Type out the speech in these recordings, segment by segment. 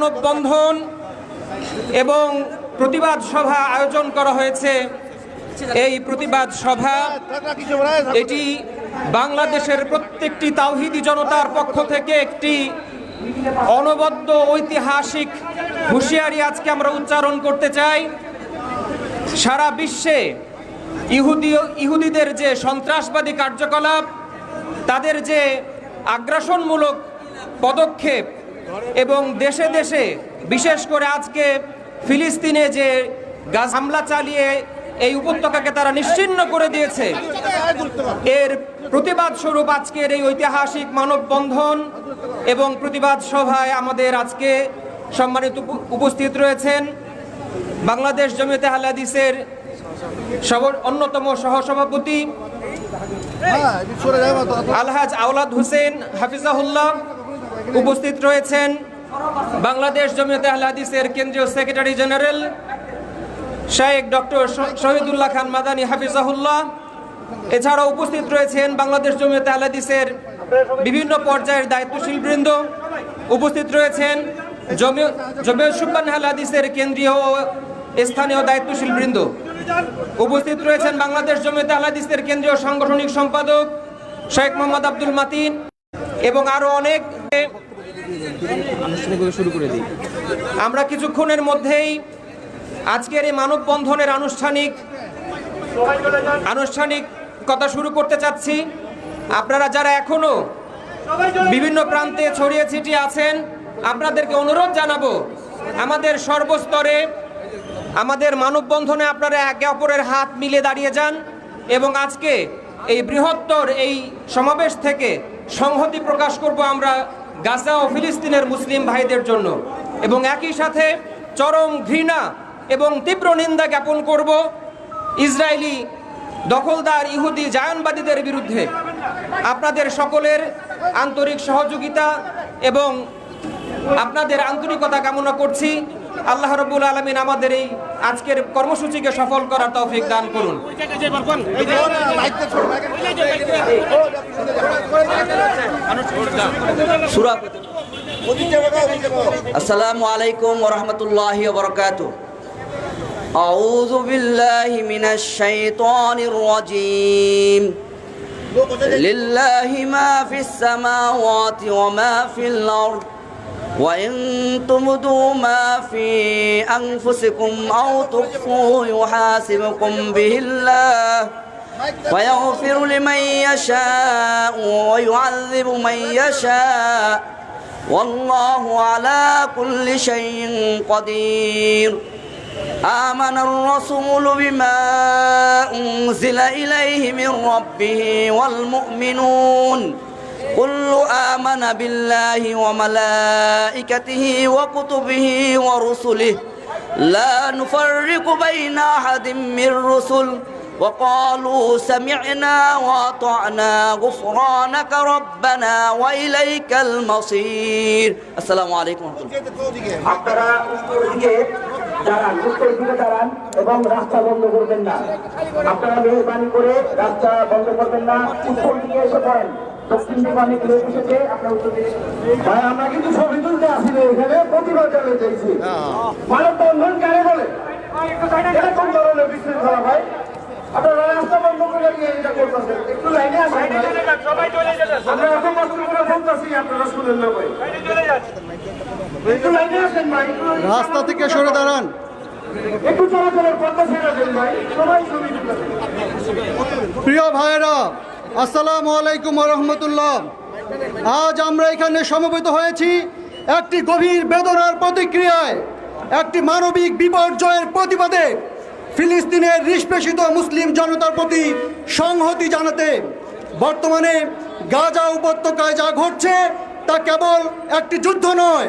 মানববন্ধন এবং প্রতিবাদ সভা আয়োজন করা হয়েছে। এই প্রতিবাদ সভা এটি বাংলাদেশের প্রত্যেকটি তাওহিদি জনতার পক্ষ থেকে একটি অনবদ্য ঐতিহাসিক হুঁশিয়ারি আজকে আমরা উচ্চারণ করতে চাই। সারা বিশ্বে ইহুদি ইহুদিদের যে সন্ত্রাসবাদী কার্যকলাপ, তাদের যে আগ্রাসনমূলক পদক্ষেপ এবং দেশে দেশে বিশেষ করে আজকে ফিলিস্তিনে যে গাছ হামলা চালিয়ে এই উপত্যকাকে তারা নিশ্চিহ্ন করে দিয়েছে এর প্রতিবাদ স্বরূপ আজকের এই ঐতিহাসিক মানববন্ধন এবং প্রতিবাদ সভায় আমাদের আজকে সম্মানিত উপ- উপস্থিত রয়েছেন বাংলাদেশ জমিয়তে হালাদিসের অন্যতম সহসভাপতি আলহাজ আওলাদ হোসেন হাফিজাহুল্লাহ। উপস্থিত রয়েছেন বাংলাদেশ জমিয়তে আহলে হাদিসের কেন্দ্রীয় সেক্রেটারি জেনারেল শাহেক ডক্টর শহীদুল্লাহ খান মাদানী হাফিজাহুল্লাহ। এছাড়াও উপস্থিত রয়েছেন বাংলাদেশ জমিয়তে আহলে হাদিসের বিভিন্ন পর্যায়ের দায়িত্বশীল বৃন্দ। উপস্থিত রয়েছেন জমি- জমিয়ত সুব্বান হাদিসের কেন্দ্রীয় স্থানীয় দায়িত্বশীল বৃন্দ। উপস্থিত রয়েছেন বাংলাদেশ জমিয়তে আহলে হাদিসের কেন্দ্রীয় সাংগঠনিক সম্পাদক শেখ মোহাম্মদ আব্দুল মাতিন। এবং আরও অনেক শুরু করে দিই। আমরা কিছুক্ষণের মধ্যেই আজকের এই মানববন্ধনের আনুষ্ঠানিক আনুষ্ঠানিক কথা শুরু করতে চাচ্ছি। আপনারা যারা এখনও বিভিন্ন প্রান্তে ছড়িয়ে ছিটিয়ে আছেন আপনাদেরকে অনুরোধ জানাব আমাদের সর্বস্তরে আমাদের মানববন্ধনে আপনারা একে অপরের হাত মিলে দাঁড়িয়ে যান এবং আজকে এই বৃহত্তর এই সমাবেশ থেকে সংহতি প্রকাশ করব আমরা গাজা ও ফিলিস্তিনের মুসলিম ভাইদের জন্য। এবং একই সাথে চরম ঘৃণা এবং তীব্র নিন্দা জ্ঞাপন করব ইসরায়েলি দখলদার ইহুদি জায়নবাদীদের বিরুদ্ধে। আপনাদের সকলের আন্তরিক সহযোগিতা এবং আপনাদের আন্তরিকতা কামনা করছি। আল্লাহ রবুল আলমিন আমাদের এই আজকের কর্মসূচিকে সফল করার তৌফিক দান করুন সুরা আসসালামু আলাইকুম ওরহমতুল্লাহি ওবরকাত أعوذ بالله من الشيطان الرجيم لله ما في السماوات وما في الأرض وإن تبدوا ما في أنفسكم أو تخفوه يحاسبكم به الله ويغفر لمن يشاء ويعذب من يشاء والله على كل شيء قدير آمن الرسول بما أنزل إليه من ربه والمؤمنون كل آمن بالله وملائكته وكتبه ورسله لا نفرق بين أحد من رسل وقالوا سمعنا وأطعنا غفرانك ربنا وإليك المصير السلام عليكم ورحمة الله আপনারা উত্তর দিকে দাঁড়ান উত্তর দিকে দাঁড়ান এবং রাস্তা বন্ধ করবেন না আপনারা মেহরবানি করে রাস্তা বন্ধ করবেন না উত্তর দিকে এসে পড়েন দক্ষিণ দিকে অনেক লোক এসেছে আপনার উত্তর দিকে। ভাই আমরা কিন্তু ছবি তুলতে আসি না এখানে প্রতিবাদ জানাতে চাইছি। মানব বন্ধন কারে বলে? এটা কোন ধরনের বিশৃঙ্খলা ভাই? আপনারা রাস্তা বন্ধ করে নিয়ে এটা করতেছেন। একটু লাইনে আসেন ভাই। আমরা এত কষ্ট করে বলতেছি আপনারা শুনেন না ভাই। একটু লাইনে আসেন ভাই। রাস্তা থেকে সরে দাঁড়ান। একটু চলাচলের পথটা ছেড়ে দেন ভাই। সবাই ছবি প্রিয় ভাইয়েরা আসসালামু আলাইকুম রহমতুল্লাহ। আজ আমরা এখানে সমবেত হয়েছি একটি গভীর বেদনার প্রতিক্রিয়ায়, একটি মানবিক বিপর্যয়ের প্রতিবাদে ফিলিস্তিনের নিষ্পেষিত মুসলিম জনতার প্রতি সংহতি জানাতে বর্তমানে গাজা উপত্যকায় যা ঘটছে তা কেবল একটি যুদ্ধ নয়,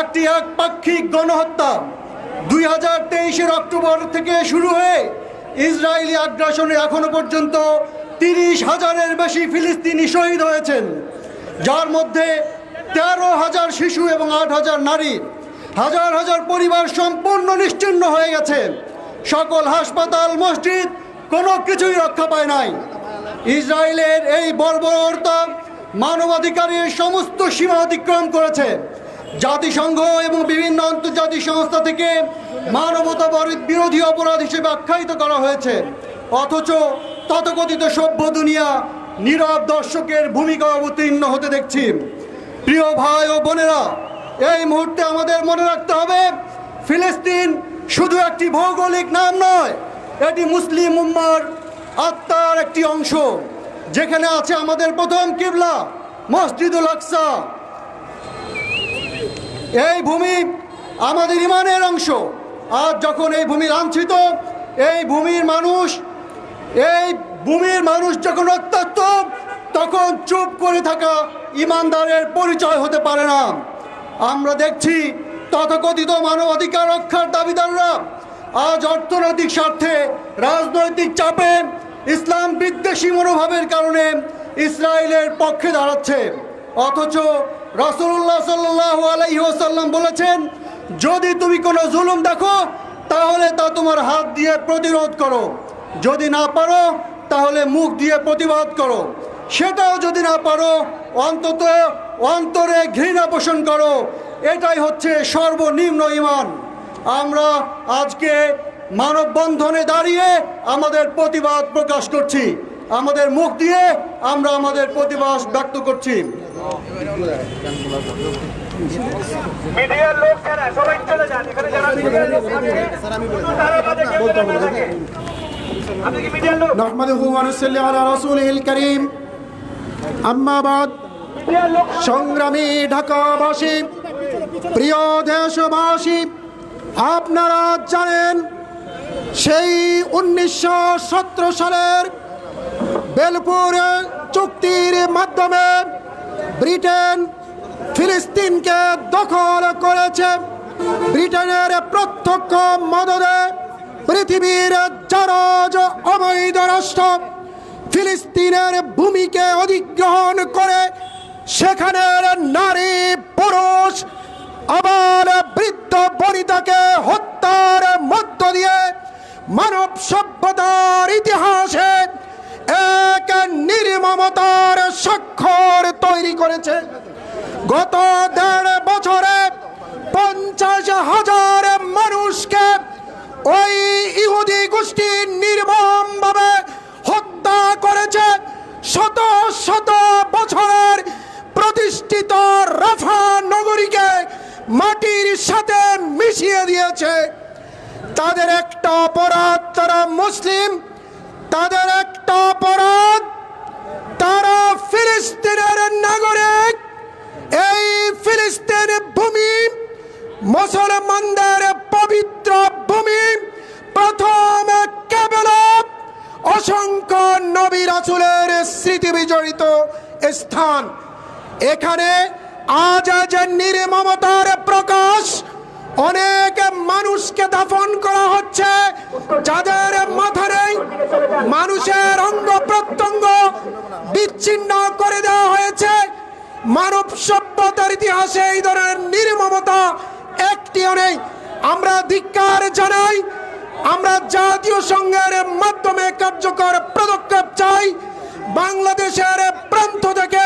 একটি একপাক্ষিক গণহত্যা। দুই হাজার তেইশের অক্টোবর থেকে শুরু হয়ে ইসরায়েলি আগ্রাসনে এখনও পর্যন্ত তিরিশ হাজারের বেশি ফিলিস্তিনি শহীদ হয়েছেন। যার মধ্যে তেরো হাজার শিশু এবং আট হাজার নারী, হাজার হাজার পরিবার সম্পূর্ণ নিশ্চিন্ন হয়ে গেছে। সকল হাসপাতাল, মসজিদ কোনো কিছুই রক্ষা পায় নাই। ইসরায়েলের এই বর্বরতা মানবাধিকারের সমস্ত সীমা অতিক্রম করেছে। জাতিসংঘ এবং বিভিন্ন আন্তর্জাতিক সংস্থা থেকে মানবতা বিরোধী অপরাধ হিসেবে আখ্যায়িত করা হয়েছে। অথচ তথাকথিত সভ্য দুনিয়া নীরব দর্শকের ভূমিকা অবতীর্ণ হতে দেখছি। প্রিয় ভাই ও বোনেরা, এই মুহূর্তে আমাদের মনে রাখতে হবে, ফিলিস্তিন শুধু একটি ভৌগোলিক নাম নয়, এটি মুসলিম উম্মার আত্মার একটি অংশ। যেখানে আছে আমাদের প্রথম কিবলা, মসজিদুল আকসা। এই ভূমি আমাদের ইমানের অংশ। আর যখন এই ভূমি লাঞ্ছিত, এই ভূমির মানুষ, এই ভূমির মানুষ যখন রক্তাক্ত, তখন চুপ করে থাকা ইমানদারের পরিচয় হতে পারে না। আমরা দেখছি তথাকথিত মানবাধিকার রক্ষার দাবিদাররা আজ অর্থনৈতিক স্বার্থে, রাজনৈতিক চাপে, ইসলাম বিদ্বেষী মনোভাবের কারণে ইসরায়েলের পক্ষে দাঁড়াচ্ছে। অথচ রাসূলুল্লাহ সাল্লাহ আলাইহি বলেছেন যদি তুমি কোনো জুলুম দেখো, তাহলে তা তোমার হাত দিয়ে প্রতিরোধ করো। যদি না পারো, তাহলে মুখ দিয়ে প্রতিবাদ করো। সেটাও যদি না পারো, অন্তত অন্তরে ঘৃণা পোষণ করো। এটাই হচ্ছে সর্বনিম্ন ইমান। আমরা আজকে মানববন্ধনে দাঁড়িয়ে আমাদের প্রতিবাদ প্রকাশ করছি। আমাদের মুখ দিয়ে আমরা আমাদের প্রতিবাদ ব্যক্ত করছি। মিডিয়ার লোক যারা সবাই চলে যান এখানে যারা মিডিয়ার লোক থাকে তারা কেউ থাকে। সংগ্রামী প্রিয় আপনারা জানেন সেই উনিশশো সতেরো সালের বেলপুর চুক্তির মাধ্যমে ব্রিটেন ফিলিস্তিনকে দখল করেছে ব্রিটেনের প্রত্যক্ষ মদদে পৃথিবীর জারজ অবৈধ রাষ্ট্র ফিলিস্তিনের ভূমিকে অধিগ্রহণ করে সেখানের নারী পুরুষ আবার বৃদ্ধ বনিতাকে হত্যার মধ্য দিয়ে মানব সভ্যতার ইতিহাসে এক নির্মমতার স্বাক্ষর তৈরি করেছে। গত দেড় বছরে পঞ্চাশ হাজার মানুষকে ওই ইহুদি গোষ্ঠী নির্মমভাবে হত্যা করেছে। শত শত বছরের প্রতিষ্ঠিত রাফা নগরীকে মাটির সাথে মিশিয়ে দিয়েছে। তাদের একটা অপরাধ, তারা মুসলিম। তাদের একটা অপরাধ, তারা ফিলিস্তিনের নাগরিক। এই ফিলিস্তিন ভূমি মুসলমানদের পবিত্র ভূমি, প্রথম কেবল অসংখ্য নবী রাসূলের স্মৃতি বিজড়িত স্থান। এখানে আজ যে নির্মমতার প্রকাশ, অনেক মানুষকে দাফন করা হচ্ছে, যাদের মাথা নেই, মানুষের অঙ্গ প্রত্যঙ্গ বিচ্ছিন্ন করে দেওয়া হয়েছে। মানব সভ্যতার ইতিহাসে এই ধরনের নির্মমতা একটিও নেই। আমরা ধিক্কার জানাই, আমরা জাতীয় সংঘের মাধ্যমে কার্যকর পদক্ষেপ চাই। বাংলাদেশের প্রান্ত থেকে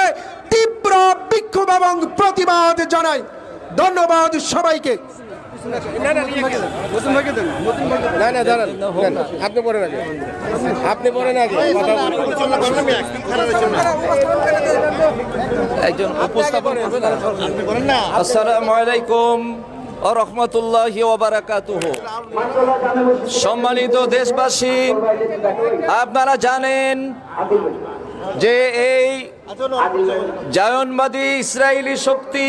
তীব্র বিক্ষোভ এবং প্রতিবাদ জানাই। ধন্যবাদ সবাইকে। আপনি পড়েন আগে আপনি পড়েন আগে একজন উপস্থাপন আসসালামু আলাইকুম রহমতুল্লাহ ওবারাকাতুহ সম্মানিত দেশবাসী, আপনারা জানেন যে এই জায়নবাদী ইসরায়েলি শক্তি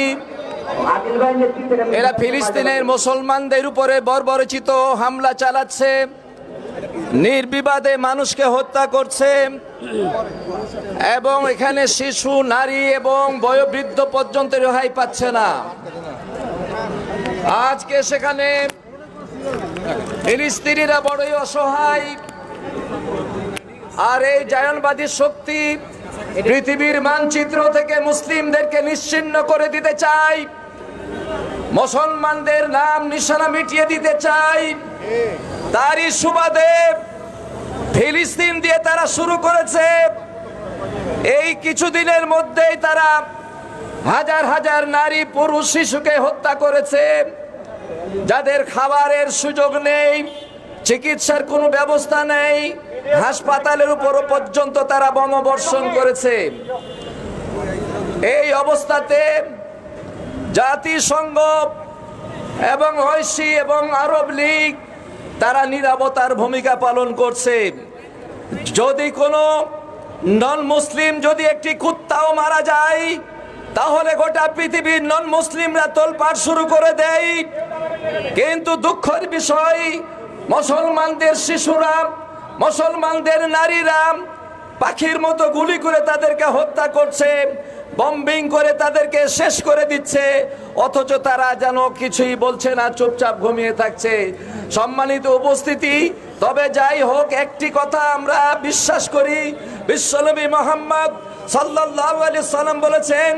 এরা ফিলিস্তিনের মুসলমানদের উপরে বর্বরচিত হামলা চালাচ্ছে, নির্বিবাদে মানুষকে হত্যা করছে এবং এখানে শিশু, নারী এবং বয়োবৃদ্ধ পর্যন্ত রেহাই পাচ্ছে না। আজকে সেখানে ফিলিস্তিনিরা বড়ই অসহায়। আর এই জায়নবাদী শক্তি পৃথিবীর মানচিত্র থেকে মুসলিমদেরকে নিশ্চিন্ন করে দিতে চাই মুসলমানদের নাম নিশানা মিটিয়ে দিতে চাই। তারই সুবাদে ফিলিস্তিন দিয়ে তারা শুরু করেছে। এই কিছুদিনের মধ্যেই তারা হাজার হাজার নারী, পুরুষ, শিশুকে হত্যা করেছে। যাদের খাবারের সুযোগ নেই, চিকিৎসার কোনো ব্যবস্থা নেই, হাসপাতালের উপর পর্যন্ত তারা বোমবর্ষণ করেছে। এই অবস্থাতে জাতিসংঘ এবং ঐশী এবং আরব লীগ, তারা নিরাপত্তার ভূমিকা পালন করছে। যদি কোনো নন মুসলিম যদি একটি কুত্তাও মারা যায়, তাহলে গোটা পৃথিবীর নন মুসলিমরা তোলপাড় শুরু করে দেয়। কিন্তু দুঃখের বিষয়, মুসলমানদের শিশুরা, মুসলমানদের নারীরা পাখির মতো গুলি করে তাদেরকে হত্যা করছে। বম্বিং করে তাদেরকে শেষ করে দিচ্ছে, অথচ তারা যেন কিছুই বলছে না, চুপচাপ ঘুমিয়ে থাকছে। সম্মানিত উপস্থিতি, তবে যাই হোক, একটি কথা আমরা বিশ্বাস করি। বিশ্বনবী মোহাম্মদ সাল্লাহ আলি সাল্লাম বলেছেন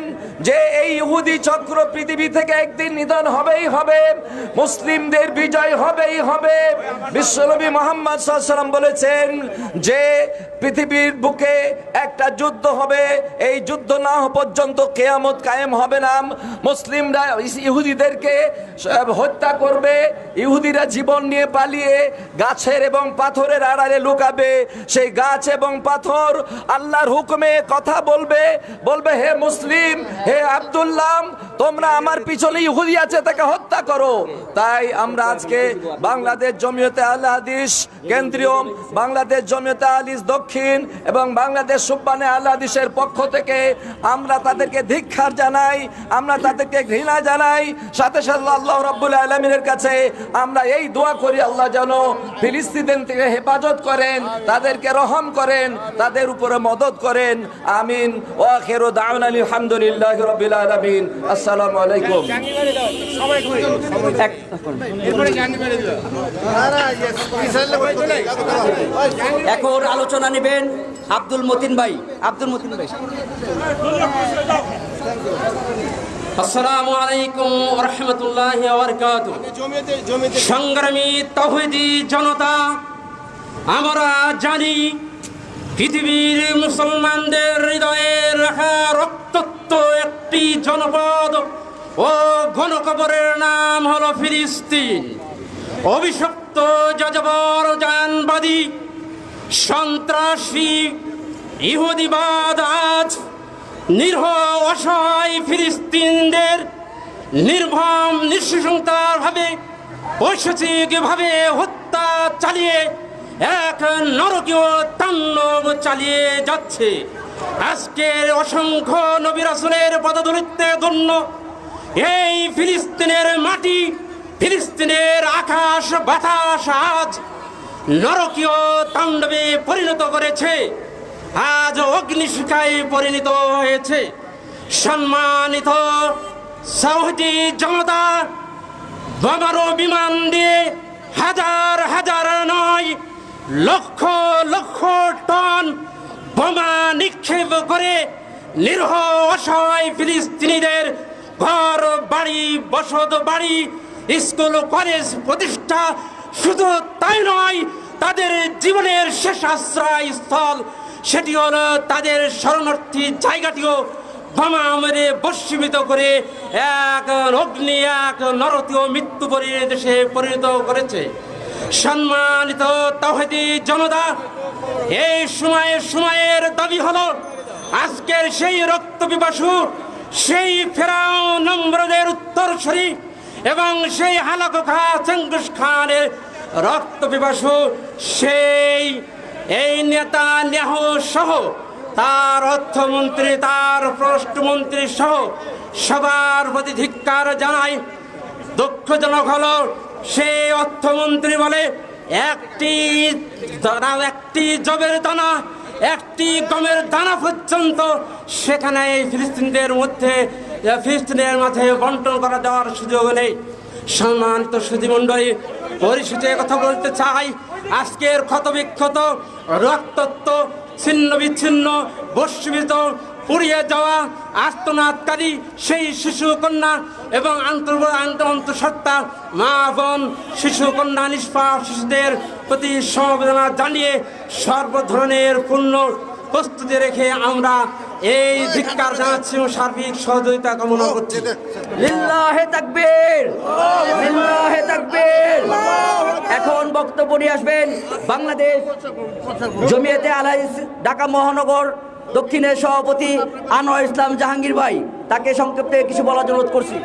যে এই ইহুদি চক্র পৃথিবী থেকে একদিন নিধন হবেই হবে, মুসলিমদের বিজয় হবেই হবে। বিশ্বনবী মোহাম্মদ সাল্লাম বলেছেন যে পৃথিবীর বুকে একটা যুদ্ধ হবে, এই যুদ্ধ না পর্যন্ত কেয়ামত কায়েম হবে না। মুসলিমরা ইহুদিদেরকে হত্যা করবে, ইহুদিরা জীবন নিয়ে পালিয়ে গাছের এবং পাথরের আড়ালে লুকাবে। সেই গাছ এবং পাথর আল্লাহর হুকুমে কথা বলবে বলবে, হে মুসলিম হে আব্দুল্লাহ, তোমরা আমার পিছনে ইহুদি আছে, তাকে হত্যা করো। তাই আমরা আজকে বাংলাদেশ জমিয়তে আল কেন্দ্রীয় বাংলাদেশ জমিয়তে আলিস দক্ষিণ এবং বাংলাদেশ সুব্বানে আল পক্ষ থেকে আমরা তাদেরকে ধিক্ষার জানাই, আমরা তাদেরকে ঘৃণা জানাই। সাথে সাথে আল্লাহ রাব্বুল আলমিনের কাছে আমরা এই দোয়া করি, আল্লাহ যেন ফিলিস্তিন থেকে হেফাজত করেন, তাদেরকে রহম করেন, তাদের উপরে মদত করেন। আমিন। ও খেরো দাউন আলী আলহামদুলিল্লাহ রবিল আলমিন। আসসালামু আলাইকুম। এখন আলোচনা নেবেন আব্দুল মতিন ভাই। আব্দুল মতিন ভাই। আসসালামু আলাইকুম রহমতুল্লাহ সংগ্রামী তহিদি জনতা আমরা জানি পৃথিবীর মুসলমানদের হৃদয়ে রাখা রক্তত্ব একটি জনপদ ও ঘনকবরের নাম হলো ফিলিস্তিন। অভিশপ্ত যাযাবর জানবাদী, সন্ত্রাসী, ইহুদিবাদ আজ নির্হ অসহায় ফিলিস্তিনদের নির্ভম নিঃসংতারভাবে ঐশ্বরিকভাবে হত্যা চালিয়ে এক নরকীয় তাণ্ডব চালিয়ে যাচ্ছে। আজকের অসংখ্য নবী রাসূলের পদধরিত্বে ধন্য এই ফিলিস্তিনের মাটি, ফিলিস্তিনের আকাশ, বাতাস আজ নরকীয় তাণ্ডবে পরিণত করেছে। আজ অগ্নিশিখায় পরিণত হয়েছে। সম্মানিত সৌদি জনতা, বোমারো বিমান দিয়ে হাজার হাজার নয় লক্ষ লক্ষ টন বোমা নিক্ষেপ করে নিরহ অসহায় ফিলিস্তিনিদের ঘর, বাড়ি, বসত, বাড়ি, স্কুল, কলেজ প্রতিষ্ঠা শুধু তাই নয়, তাদের জীবনের শেষ আশ্রয় স্থল, সেটি হলো তাদের শরণার্থী জায়গাটিও বোমা মেরে বস্মীভূত করে এক অগ্নি, এক নরতীয় মৃত্যু দেশে পরিণত করেছে। সম্মানিত তহেদি জনতা এই সময়ে সময়ের দাবি হলো, আজকের সেই রক্ত পিপাসু সেই ফেরাও নম্বরদের উত্তরসূরি এবং সেই হালাকু খা চেঙ্গুস খানের রক্ত পিপাসু সেই, এই নেতা নেহ সহ, তার অর্থমন্ত্রী, তার পররাষ্ট্রমন্ত্রী সহ সবার প্রতি ধিক্কার জানাই। দুঃখজনক হলো, সেই অর্থমন্ত্রী বলে একটি দানা, একটি জবের দানা, একটি গমের দানা পর্যন্ত সেখানে এই ফিলিস্তিনদের মধ্যে ফিলিস্তিনের মাঝে বন্টন করা দেওয়ার সুযোগ নেই। সম্মানিত সুধীমণ্ডলী, পরিশেষে কথা বলতে চাই। আজকের ক্ষতবিক্ষত, রক্তত্ব ছিন্ন বিচ্ছিন্ন বস্মিত পুড়িয়ে যাওয়া আর্তনাদকারী সেই শিশু কন্যা এবং আন্তর আন্তঃসত্ত্বা মা, বোন শিশু কন্যা নিষ্পাপ শিশুদের প্রতি সমবেদনা জানিয়ে সর্ব ধরনের পূর্ণ প্রস্তুতি রেখে আমরা এই ধিক্কার জানাচ্ছি ও সার্বিক সহযোগিতা কামনা করছি। এখন বক্তব্য নিয়ে আসবেন বাংলাদেশ জমিয়তে আলাইস ঢাকা মহানগর দক্ষিণের সভাপতি আনোয়ার ইসলাম জাহাঙ্গীর ভাই তাকে সংক্ষেপে কিছু বলার জন্য অনুরোধ করছি।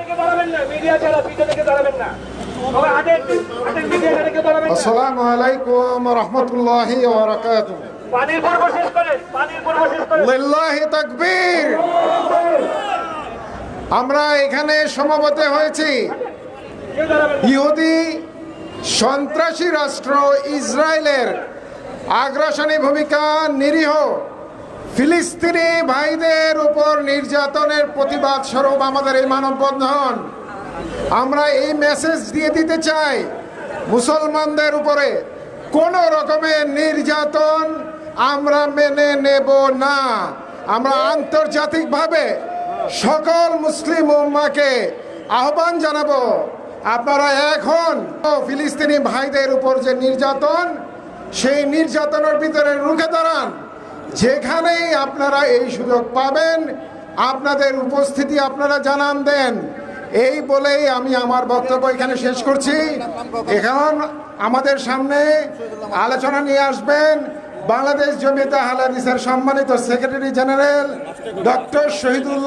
আসসালামু আলাইকুম রহমতুল্লাহি ওয়ারাকাতু লিল্লাহি তাকবীর। আমরা এখানে সমবেত হয়েছি। ইহুদি সন্ত্রাসী রাষ্ট্র ইসরায়েলের আগ্রাসনী ভূমিকা নিরীহ। ফিলিস্তিনি ভাইদের উপর নির্যাতনের প্রতিবাদ স্বরূপ আমাদের এই মানববন্ধন। আমরা এই মেসেজ দিয়ে দিতে চাই মুসলমানদের উপরে, কোন রকমের নির্যাতন আমরা মেনে নেব না। আমরা আন্তর্জাতিকভাবে সকল মুসলিম উম্মাকে আহ্বান জানাব, আপনারা এখন ফিলিস্তিনি ভাইদের উপর যে নির্যাতন, সেই নির্যাতনের ভিতরে রুখে দাঁড়ান। যেখানেই আপনারা এই সুযোগ পাবেন, আপনাদের উপস্থিতি আপনারা জানান দেন। এই বলেই আমি আমার বক্তব্য এখানে শেষ করছি। এখন আমাদের সামনে আলোচনা নিয়ে আসবেন বাংলাদেশ জমিতে হালাদিসের সম্মানিত সেক্রেটারি জেনারেল ডক্টর শহীদুল